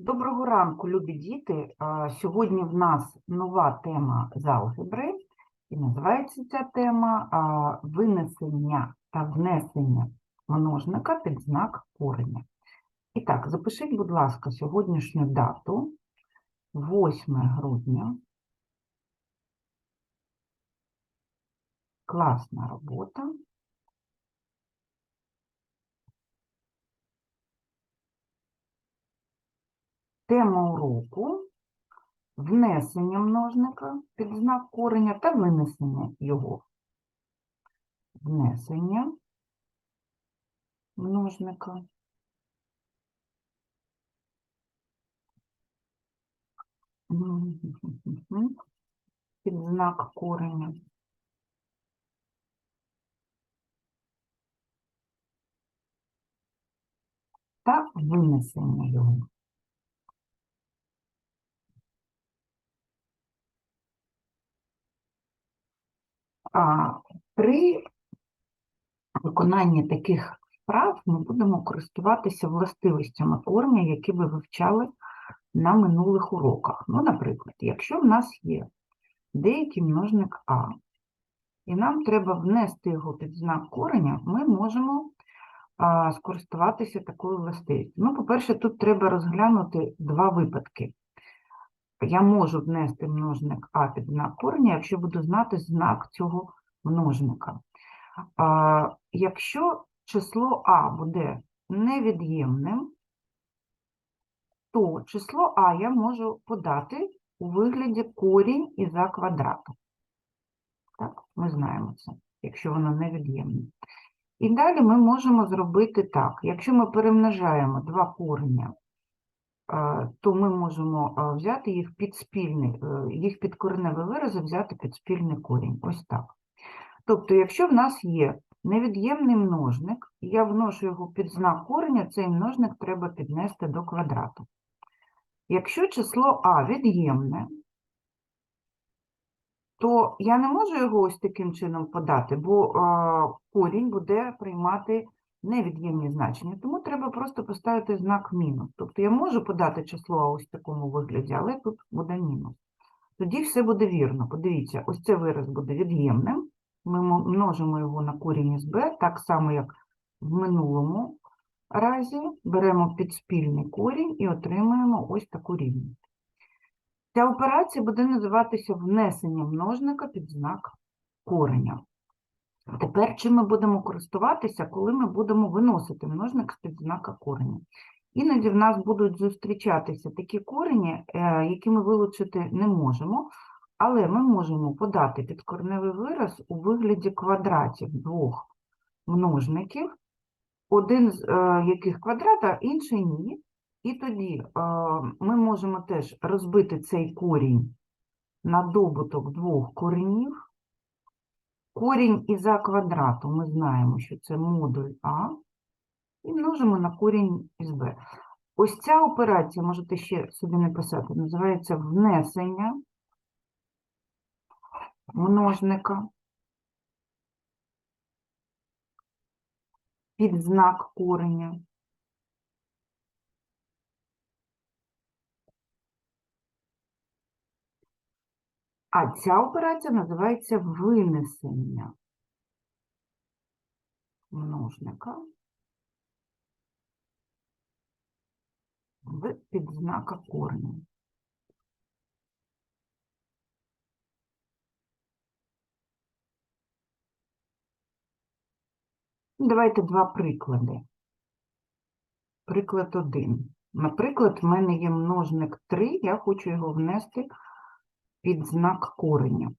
Доброго ранку, любі діти. Сьогодні в нас нова тема з алгебри, і називається ця тема винесення та внесення множника під знак кореня. І так, запишіть, будь ласка, сьогоднішню дату, 8 грудня. Класна робота. Тема уроку внесення множника під знак кореня та винесення його. Внесення множника. Під знак кореня. Та винесення його. А при виконанні таких вправ ми будемо користуватися властивостями кореня, які ви вивчали на минулих уроках. Ну, наприклад, якщо в нас є деякий множник А, і нам треба внести його під знак кореня, ми можемо а, скористуватися такою властивістю. Ну, по-перше, тут треба розглянути два випадки. Я можу внести множник А під знак кореня, якщо буду знати знак цього множника. А, Якщо число А буде невід'ємним, то число А я можу подати у вигляді корінь із А квадрату. Так, ми знаємо це, якщо воно невід'ємне. І далі ми можемо зробити так. Якщо ми перемножаємо два корення, то ми можемо взяти їх під спільний, е, їх під кореневі вирази взяти під спільний корінь. Ось так. Тобто, якщо в нас є невід'ємний множник, я вношу його під знак кореня, цей множник треба піднести до квадрату. Якщо число А від'ємне, то я не можу його ось таким чином подати, бо корінь буде приймати невід'ємні значення, тому треба просто поставити знак мінус. Тобто я можу подати число ось в такому вигляді, але тут буде мінус. Тоді все буде вірно. Подивіться, ось цей вираз буде від'ємним. Ми множимо його на корінь із b, так само, як в минулому разі. Беремо підспільний корінь і отримуємо ось таку рівність. Ця операція буде називатися внесення множника під знак кореня. Тепер чим ми будемо користуватися, коли ми будемо виносити множник з-під знака кореня? Іноді в нас будуть зустрічатися такі корені, е, які ми вилучити не можемо, але ми можемо подати підкореневий вираз у вигляді квадратів двох множників, один з е, яких квадрат, а інший ні. І тоді е, ми можемо теж розбити цей корінь на добуток двох коренів. Корінь із А квадрату ми знаємо, що це модуль А, і множимо на корінь із Б. Ось ця операція, можете ще собі написати, називається внесення множника під знак кореня. А ця операція називається винесення множника в підзнака кореня. Давайте два приклади. Приклад один. Наприклад, в мене є множник 3, я хочу його внести під знак кореня.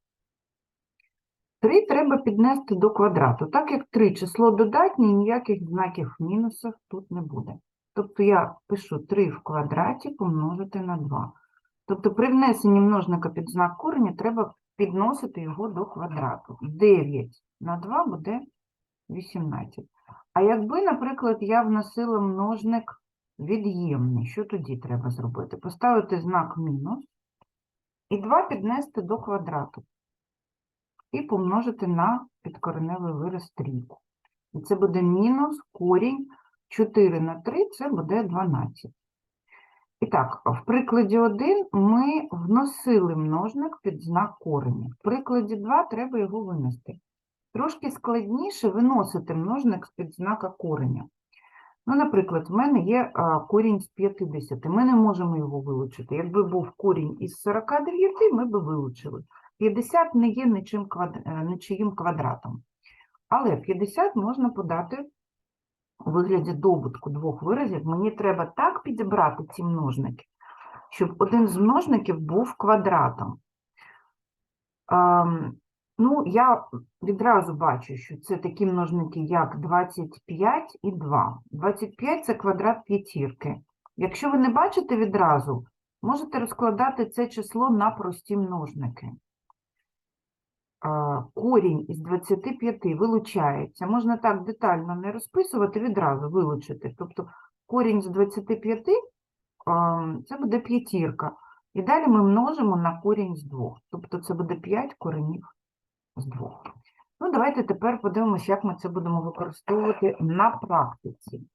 3 треба піднести до квадрату. Так як 3 число додатнє, ніяких знаків мінусів тут не буде. Тобто я пишу 3 в квадраті помножити на 2. Тобто при внесенні множника під знак кореня треба підносити його до квадрату. 9 на 2 буде 18. А якби, наприклад, я вносила множник від'ємний, що тоді треба зробити? Поставити знак мінус і 2 піднести до квадрату і помножити на підкореневий вираз трійку. І це буде мінус корінь 4 на 3, це буде 12. І так, в прикладі 1 ми вносили множник під знак кореня. В прикладі 2 треба його винести. Трошки складніше виносити множник з-під знака кореня. Ну, наприклад, в мене є корінь з 50. Ми не можемо його вилучити. Якби був корінь із 49, ми би вилучили. 50 не є нічим е, нічиїм квадратом. Але 50 можна подати у вигляді добутку двох виразів. Мені треба так підібрати ці множники, щоб один з множників був квадратом. Ем, ну, я відразу бачу, що це такі множники, як 25 і 2. 25 – це квадрат п'ятірки. Якщо ви не бачите відразу, можете розкладати це число на прості множники. Корінь із 25 вилучається. Можна так детально не розписувати, відразу вилучити. Тобто корінь з 25 це буде п'ятірка. І далі ми множимо на корінь з 2. Тобто це буде 5 коренів з 2. Ну, давайте тепер подивимося, як ми це будемо використовувати на практиці.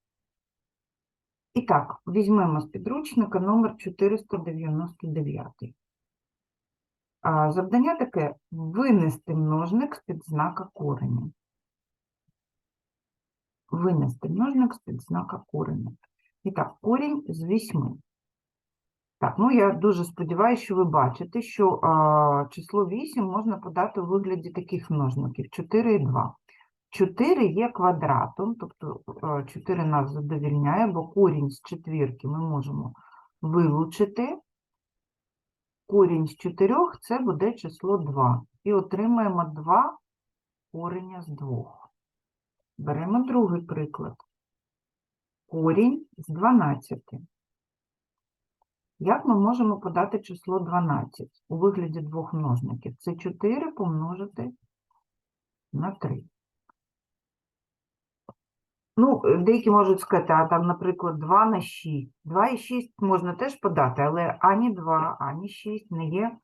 І так, візьмемо з підручника номер 499. А, Завдання таке – винести множник з-під знака кореня. Винести множник з-під знака кореня. І так, корінь з 8. Так, ну я дуже сподіваюся, що ви бачите, що а, число 8 можна подати у вигляді таких множників 4 і 2. 4 є квадратом, тобто 4 нас задовільняє, бо корінь з четвірки ми можемо вилучити. Корінь з 4 це буде число 2. І отримаємо 2 кореня з 2. Беремо другий приклад. Корінь з 12. Як ми можемо подати число 12 у вигляді двох множників? Це 4 помножити на 3. Ну, е, деякі можуть сказати, а там, наприклад, 2 на 6. 2 і 6 можна теж подати, але ані 2, ані 6 не є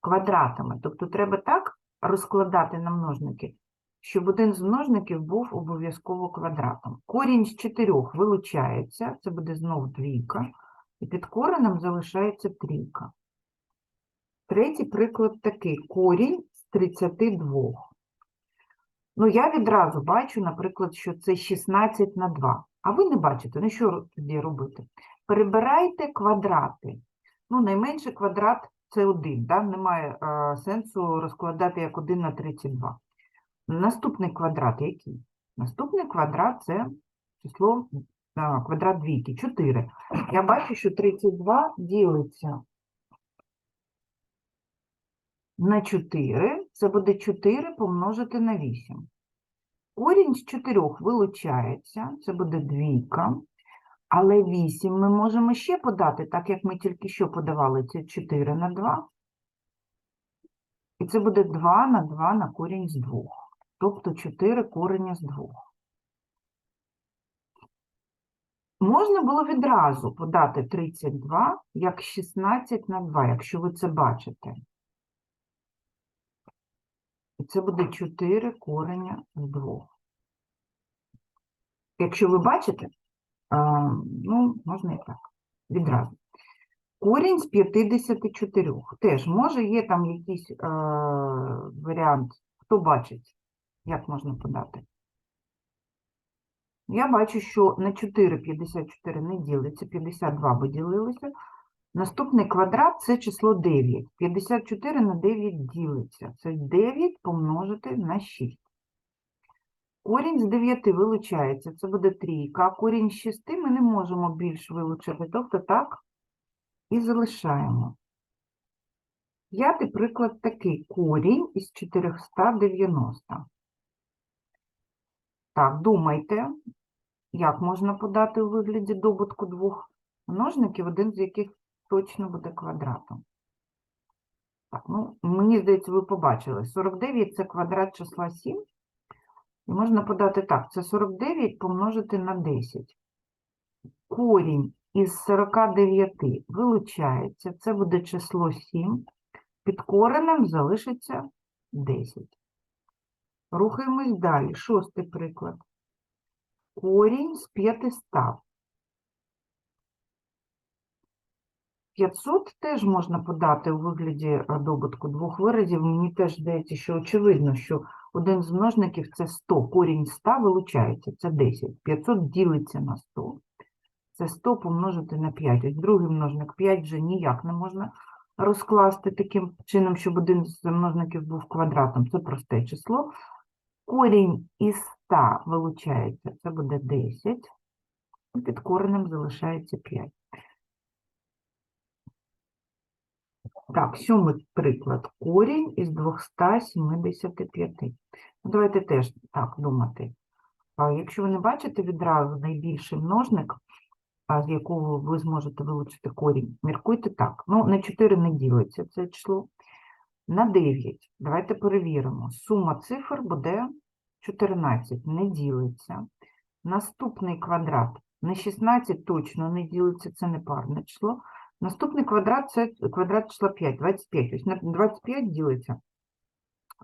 квадратами. Тобто треба так розкладати на множники, щоб один з множників був обов'язково квадратом. Корінь з 4 вилучається, це буде знов двійка. І під коренем залишається трійка. Третій приклад такий. Корінь з 32. Ну, я відразу бачу, наприклад, що це 16 на 2. А ви не бачите, ну що тоді робити? Перебирайте квадрати. Ну, найменший квадрат – це 1, да? немає а, сенсу розкладати як 1 на 32. Наступний квадрат який? Наступний квадрат – це число квадрат двійки, 4. Я бачу, що 32 ділиться на 4. Це буде 4 помножити на 8. Корінь з 4 вилучається, це буде двійка. Але 8 ми можемо ще подати, так як ми тільки що подавали, це 4 на 2. І це буде 2 на 2 на корінь з 2. Тобто 4 корення з 2. Можна було відразу подати 32 як 16 на 2, якщо ви це бачите. І це буде 4 корення з 2. Якщо ви бачите, ну, можна і так, відразу. Корінь з 54. Теж, може, є там якийсь е, варіант, хто бачить, як можна подати. Я бачу, що на 4 54 не ділиться, 52 би ділилося. Наступний квадрат – це число 9. 54 на 9 ділиться. Це 9 помножити на 6. Корінь з 9 вилучається, це буде трійка. А корінь з 6 ми не можемо більш вилучити, тобто так і залишаємо. П'ятий приклад такий. Корінь із 490. Так, думайте, як можна подати у вигляді добутку двох множників, один з яких точно буде квадратом. Так, ну, мені здається, ви побачили. 49 – це квадрат числа 7. І можна подати так, це 49 помножити на 10. Корінь із 49 вилучається, це буде число 7. Під коренем залишиться 10. Рухаємось далі. Шостий приклад. Корінь з 500. 500 теж можна подати у вигляді добутку двох виразів. Мені теж здається, що очевидно, що один з множників це 100, корінь 100 вилучається, це 10. 500 ділиться на 100. Це 100 помножити на 5. Ось другий множник 5 вже ніяк не можна розкласти таким чином, щоб один з множників був квадратом. Це просте число. Корінь із 100 вилучається, це буде 10. І під коренем залишається 5. Так, сьомий приклад. Корінь із 275. Ну, давайте теж так думати. Якщо ви не бачите відразу найбільший множник, з якого ви зможете вилучити корінь, міркуйте так. Ну, на 4 не ділиться це число. На 9. Давайте перевіримо. Сума цифр буде 14, не ділиться. Наступний квадрат на 16 точно не ділиться, це не парне число. Наступний квадрат це квадрат числа 5, 25. Ось на 25 ділиться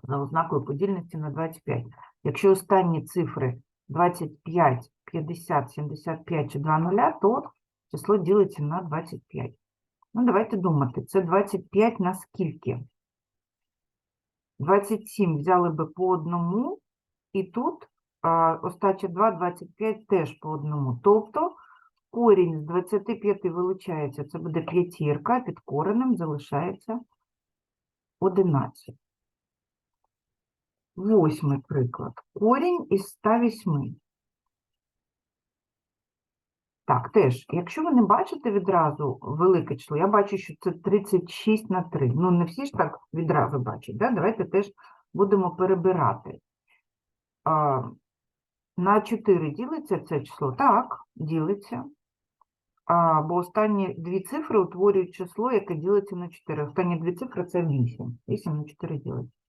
за ознакою подільності на 25. Якщо останні цифри 25, 50, 75 чи 2 нуля, то число ділиться на 25. Ну, давайте думати, це 25 на скільки? 27 взяли би по одному, і тут а, остача 2, 25 теж по одному. Тобто корінь з 25 вилучається, це буде п'ятірка, під коренем залишається 11. Восьмий приклад. Корінь із 108. Так, теж, якщо ви не бачите відразу велике число, я бачу, що це 36 на 3. Ну, не всі ж так відразу бачать, да? давайте теж будемо перебирати. А, на 4 ділиться це число? Так, ділиться. А, бо останні дві цифри утворюють число, яке ділиться на 4. Останні дві цифри це 8. 8 на 4 ділиться.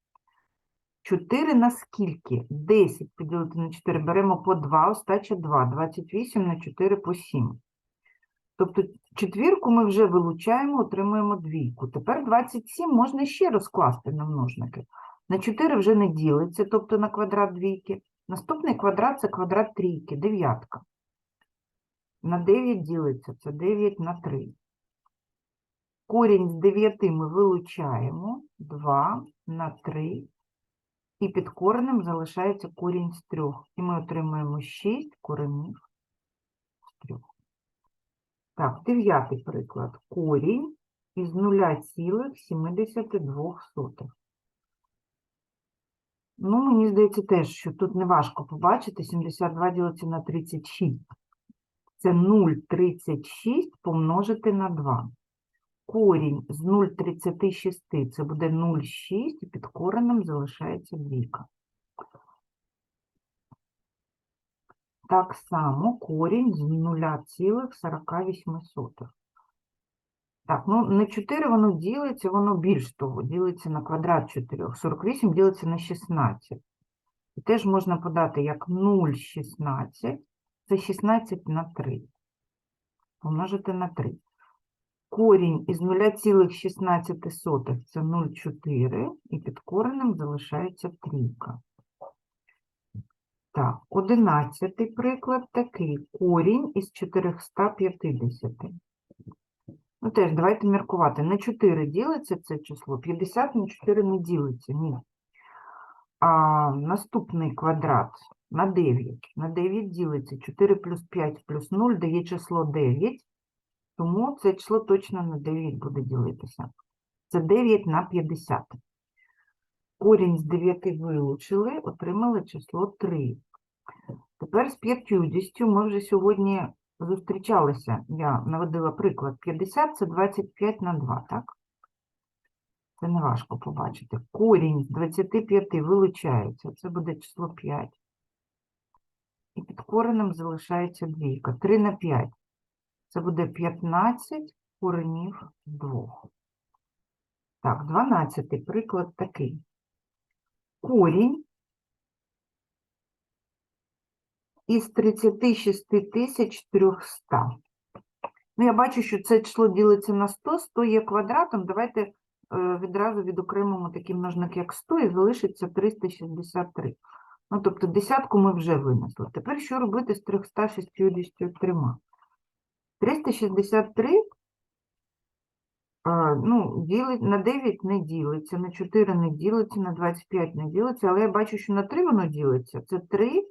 4 на скільки? 10 поділити на 4. Беремо по 2, остача 2. 28 на 4 по 7. Тобто четвірку ми вже вилучаємо, отримуємо двійку. Тепер 27 можна ще розкласти на множники. На 4 вже не ділиться, тобто на квадрат двійки. Наступний квадрат – це квадрат трійки, дев'ятка. На 9 ділиться, це 9 на 3. Корінь з 9 ми вилучаємо, 2 на 3. І під коренем залишається корінь з 3. І ми отримуємо 6 коренів з 3. Так, дев'ятий приклад. Корінь із 0,72. Ну, мені здається теж, що тут не важко побачити. 72 ділиться на 36. Це 0,36 помножити на 2. Корінь з 0,36 це буде 0,6 і під коренем залишається двійка. Так само корінь з 0,48. Так, ну на 4 воно ділиться, воно більш того, ділиться на квадрат 4. 48 ділиться на 16. І теж можна подати як 0,16, це 16 на 3. Помножити на 3. Корінь із 0,16 це 0,4, і під коренем залишається трійка. Так, одинадцятий приклад такий. Корінь із 450. Ну теж, давайте міркувати. На 4 ділиться це число, 50 на 4 не ділиться, ні. А наступний квадрат на 9. На 9 ділиться 4 плюс 5 плюс 0 дає число 9. Тому це число точно на 9 буде ділитися. Це 9 на 50. Корінь з 9 вилучили, отримали число 3. Тепер з 50 ми вже сьогодні зустрічалися. Я наводила приклад. 50 – це 25 на 2, так? Це не важко побачити. Корінь з 25 вилучається. Це буде число 5. І під коренем залишається двійка. 3 на 5. Це буде 15 коренів 2. Так, 12 приклад такий. Корінь із 36 300. Ну, я бачу, що це число ділиться на 100, 100 є квадратом. Давайте е, відразу відокремимо такий множник, як 100, і залишиться 363. Ну, тобто десятку ми вже винесли. Тепер що робити з 363? 363 А, ну, ділить, на 9 не ділиться, на 4 не ділиться, на 25 не ділиться, але я бачу, що на 3 воно ділиться. Це 3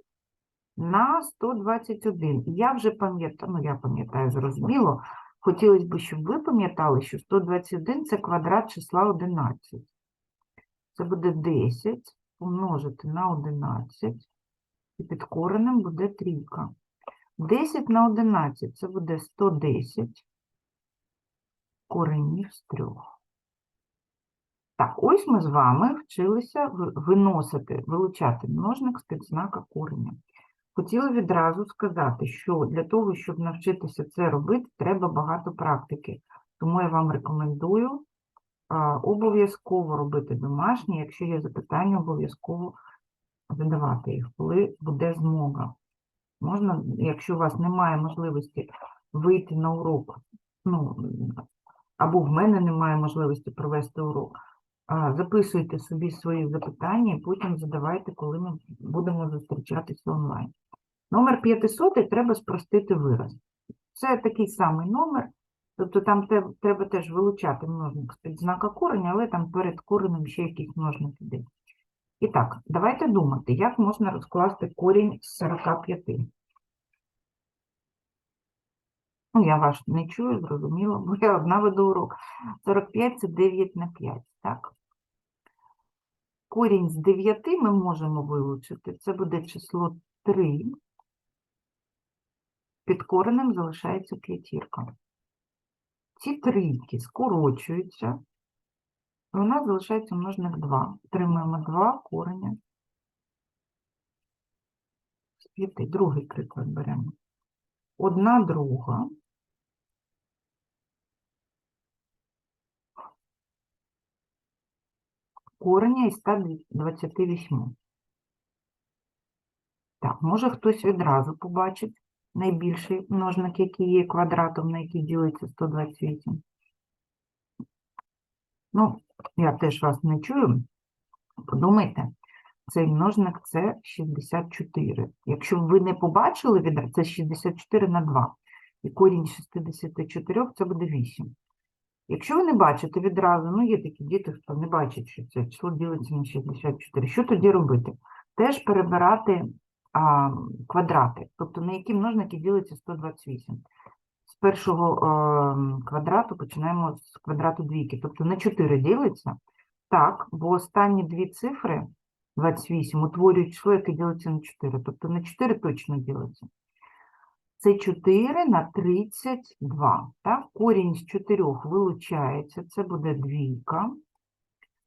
на 121. І Я вже пам'ятаю, ну я пам'ятаю зрозуміло, хотілося б, щоб ви пам'ятали, що 121 – це квадрат числа 11. Це буде 10 помножити на 11, і під коренем буде трійка. 10 на 11 – це буде 110 коренів з трьох. Так, ось ми з вами вчилися виносити, вилучати множник з підзнака кореня. Хотіла відразу сказати, що для того, щоб навчитися це робити, треба багато практики. Тому я вам рекомендую обов'язково робити домашні, якщо є запитання, обов'язково задавати їх, коли буде змога. Можна, якщо у вас немає можливості вийти на урок, ну, або в мене немає можливості провести урок, записуйте собі свої запитання і потім задавайте, коли ми будемо зустрічатися онлайн. Номер 500 треба спростити вираз. Це такий самий номер, тобто там треба теж вилучати множник з-під знака кореня, але там перед коренем ще якийсь множник іде. І так, давайте думати, як можна розкласти корінь з 45. Ну, я вас не чую, зрозуміло, бо я одна веду урок. 45 – це 9 на 5, так? Корінь з 9 ми можемо вилучити. Це буде число 3. Під коренем залишається п'ятірка. Ці трійки скорочуються, у нас залишається множник 2. Отримаємо 2 кореня з 5. Другий приклад беремо. Одна друга кореня із 128. Так, може хтось відразу побачить найбільший множник, який є квадратом, на який ділиться 128. Ну, я теж вас не чую. Подумайте, цей множник це 64. Якщо ви не побачили відразу, це 64 на 2. І корінь 64 це буде 8. Якщо ви не бачите відразу, ну є такі діти, хто не бачить, що це число ділиться на 64. Що тоді робити? Теж перебирати а, квадрати, тобто на які множники ділиться 128. Першого а, квадрату починаємо з квадрату двійки, тобто на 4 ділиться. Так, бо останні дві цифри 28 утворюють число, яке ділиться на 4, тобто на 4 точно ділиться. Це 4 на 32. Так? Корінь з 4 вилучається, це буде двійка.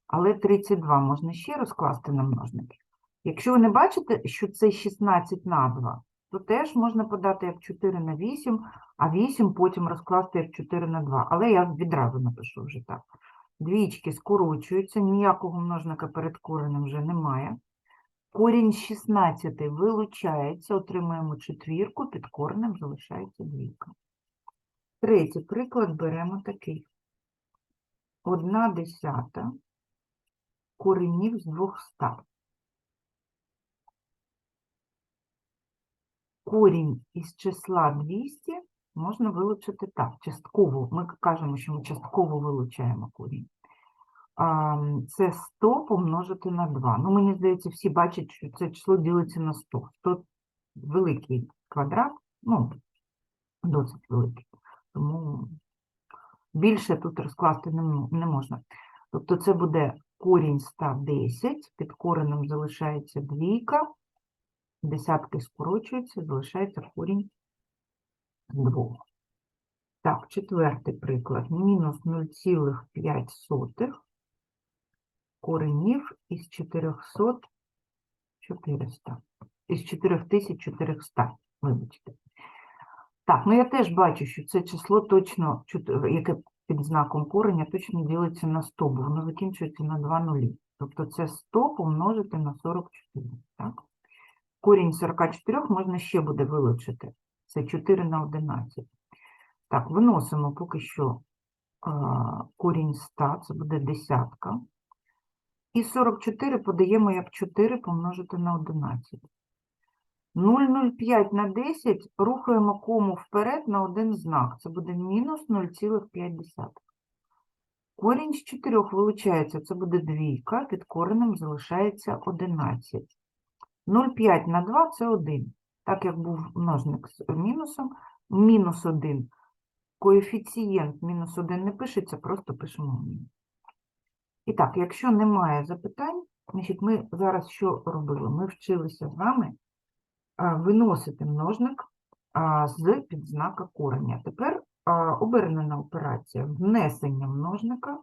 Але 32 можна ще розкласти на множники. Якщо ви не бачите, що це 16 на 2, то теж можна подати як 4 на 8, а 8 потім розкласти як 4 на 2. Але я відразу напишу вже так. Двічки скорочуються, ніякого множника перед коренем вже немає. Корінь 16 вилучається, отримуємо четвірку, під коренем залишається двійка. Третій приклад беремо такий. Одна десята коренів з 200. Корінь із числа 200 можна вилучити так, частково. Ми кажемо, що ми частково вилучаємо корінь. Це 100 помножити на 2. Ну, мені здається, всі бачать, що це число ділиться на 100. 100 великий квадрат, ну, досить великий. Тому більше тут розкласти не, можна. Тобто це буде корінь 110, під коренем залишається двійка, десятки скорочуються, залишається корінь 2. Так, четвертий приклад. Мінус 0,5 коренів із 400 400. Із 4400, вибачте. Так, ну я теж бачу, що це число точно, яке під знаком кореня, точно ділиться на 100, бо воно закінчується на 2 нулі. Тобто це 100 помножити на 44. Так? Корінь 44 можна ще буде вилучити. Це 4 на 11. Так, виносимо поки що корінь 100, це буде десятка. І 44 подаємо як 4 помножити на 11. 0,05 на 10 рухаємо кому вперед на один знак. Це буде мінус 0,5. Корінь з 4 вилучається, це буде двійка, під коренем залишається 11. 0,5 на 2 – це 1. Так як був множник з мінусом, мінус 1. Коефіцієнт мінус 1 не пишеться, просто пишемо мінус. І так, якщо немає запитань, значить ми зараз що робили? Ми вчилися з вами виносити множник з підзнака кореня. Тепер обернена операція внесення множника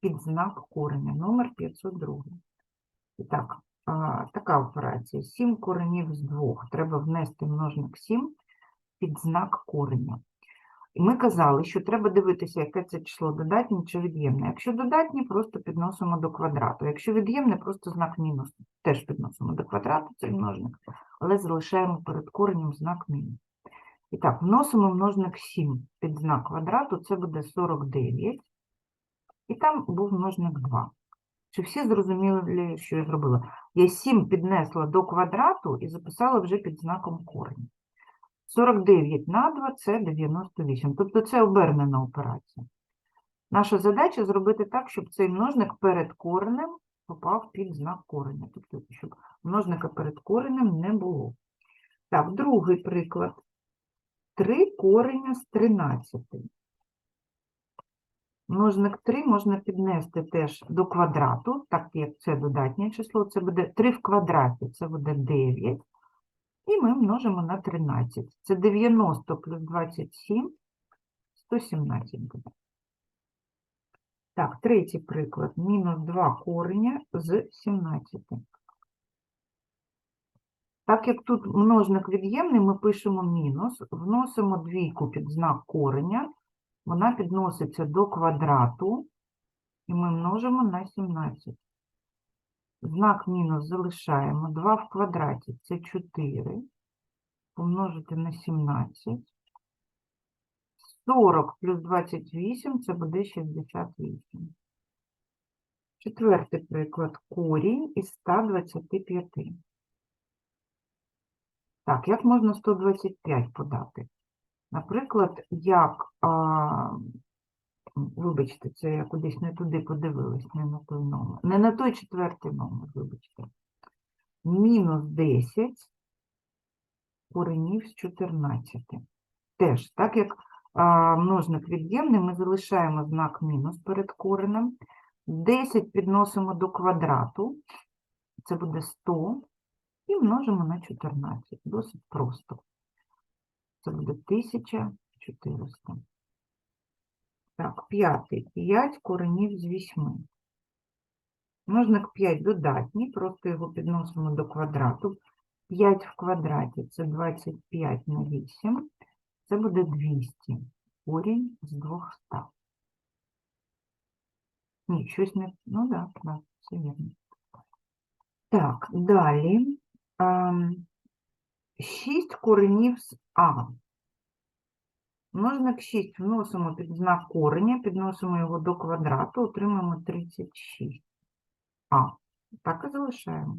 під знак кореня, номер 502. І так, а, така операція. 7 коренів з 2. Треба внести множник 7 під знак кореня. І ми казали, що треба дивитися, яке це число додатнє чи від'ємне. Якщо додатнє, просто підносимо до квадрату. Якщо від'ємне, просто знак мінус. Теж підносимо до квадрату цей множник, але залишаємо перед коренем знак мінус. І так, вносимо множник 7 під знак квадрату, це буде 49. І там був множник 2. Чи всі зрозуміли, що я зробила? Я 7 піднесла до квадрату і записала вже під знаком корень. 49 на 2 – це 98. Тобто це обернена операція. Наша задача зробити так, щоб цей множник перед коренем попав під знак кореня. Тобто, щоб множника перед коренем не було. Так, другий приклад. 3 кореня з 13. Множник 3 можна піднести теж до квадрату, так як це додатнє число, це буде 3 в квадраті, це буде 9. І ми множимо на 13. Це 90 плюс 27, 117 буде. Так, третій приклад. Мінус 2 кореня з 17. Так як тут множник від'ємний, ми пишемо мінус, вносимо двійку під знак кореня, вона підноситься до квадрату, і ми множимо на 17. Знак мінус залишаємо. 2 в квадраті – це 4. Помножити на 17. 40 плюс 28 – це буде 68. Четвертий приклад. Корінь із 125. Так, як можна 125 подати? Наприклад, як, а, вибачте, це я кудись не туди подивилась, не на той номер. Не на той четвертий номер, вибачте. Мінус 10 коренів з 14. Теж, так як а, множник від'ємний, ми залишаємо знак мінус перед коренем. 10 підносимо до квадрату, це буде 100, і множимо на 14. Досить просто. Це буде 1400. Так, п'ятий. 5 коренів з 8. Множник 5 додатній, просто його підносимо до квадрату. 5 в квадраті це 25 на 8. Це буде 200. Корінь з 200. Ні, щось не... Ну так, да, да, все вірно. Так, далі. 6 коренів з А. Множник 6 вносимо під знак кореня, підносимо його до квадрату, отримаємо 36. А. Так і залишаємо.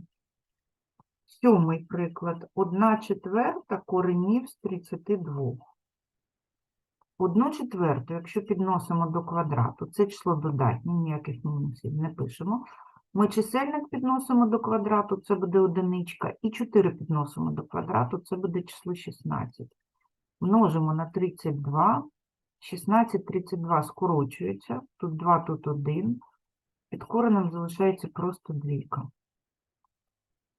Сьомий приклад. 1 четверта коренів з 32. Одну четверту, якщо підносимо до квадрату, це число додатнє, ніяких мінусів не пишемо. Ми чисельник підносимо до квадрату, це буде одиничка, і 4 підносимо до квадрату, це буде число 16. Множимо на 32, 16, 32 скорочується, тут 2, тут 1. Під коренем залишається просто двійка.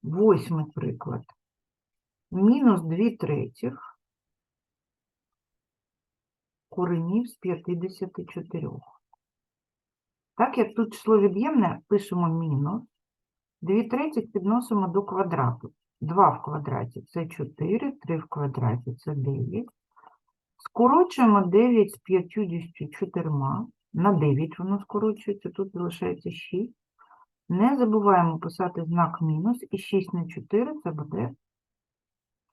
Восьмий приклад. Мінус 2 третіх коренів з 54. Так як тут число від'ємне, пишемо мінус. 2 третіх підносимо до квадрату. 2 в квадраті це 4, 3 в квадраті це 9. Скорочуємо 9 з 54. На 9 воно скорочується, тут залишається 6. Не забуваємо писати знак мінус, і 6 на 4 це буде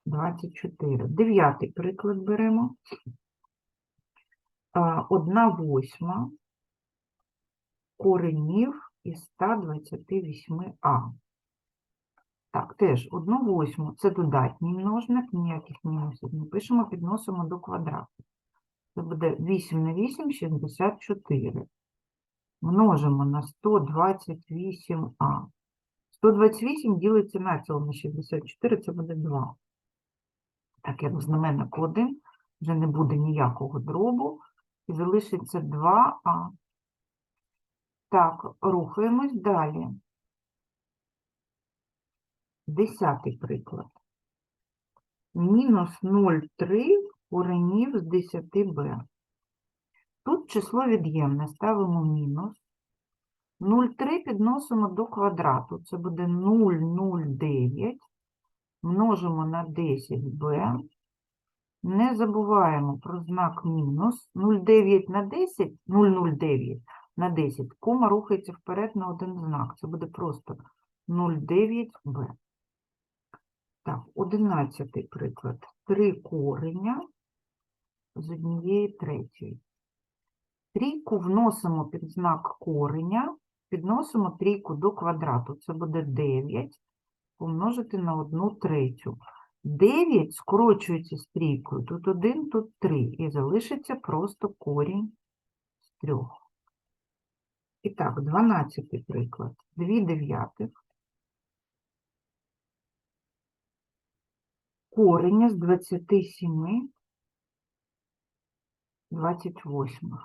24. Дев'ятий приклад беремо. 1 восьма коренів із 128а. Так, теж 1 восьму це додатній множник, ніяких мінусів не пишемо, підносимо до квадрату. Це буде 8 на 8 – 64. множимо на 128а. 128 ділиться навціло на 64, це буде 2. Так як знаменник 1, вже не буде ніякого дробу, і залишиться 2а. Так, рухаємось далі. Десятий приклад. Мінус 0,3 коренів з 10b. Тут число від'ємне, ставимо мінус. 0,3 підносимо до квадрату. Це буде 0,09. Множимо на 10b. Не забуваємо про знак мінус. 0,9 на 10, 0,09 на 10. Кома рухається вперед на один знак. Це буде просто 0,9b. Так, одинадцятий приклад. Три кореня з однієї третьої. Трійку вносимо під знак кореня, підносимо трійку до квадрату. Це буде 9 помножити на 1 третю. 9 скорочується з трійкою. Тут 1, тут 3. І залишиться просто корінь з 3. І так, 12 приклад. 2 дев'ятих. Корення з 27 28.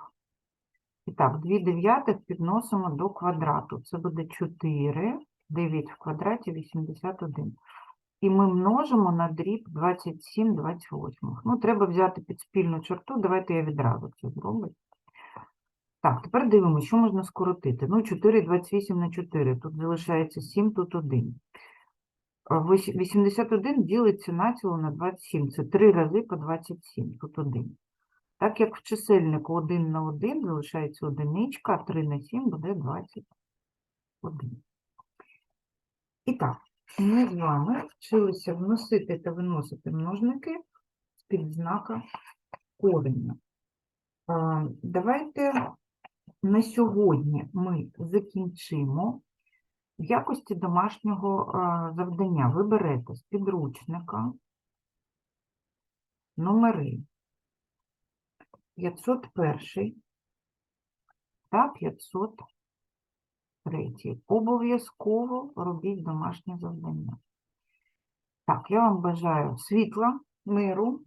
І так, 2 дев'ятих підносимо до квадрату. Це буде 4, 9 в квадраті 81. І ми множимо на дріб 27 28. Ну, треба взяти під спільну черту, давайте я відразу це зроблю. Так, тепер дивимося, що можна скоротити. Ну, 4 28 на 4, тут залишається 7, тут 1. 81 ділиться націло на 27. Це 3 рази по 27, тут 1. Так як в чисельнику 1 на 1 залишається одиничка, а 3 на 7 буде 21. І так, ми з вами вчилися вносити та виносити множники з-під знака кореня. Давайте на сьогодні ми закінчимо. В якості домашнього завдання ви берете з підручника номери 501 та 503. Обов'язково робіть домашнє завдання. Так, я вам бажаю світла, миру,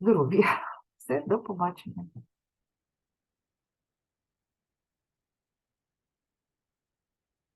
здоров'я. Все, до побачення.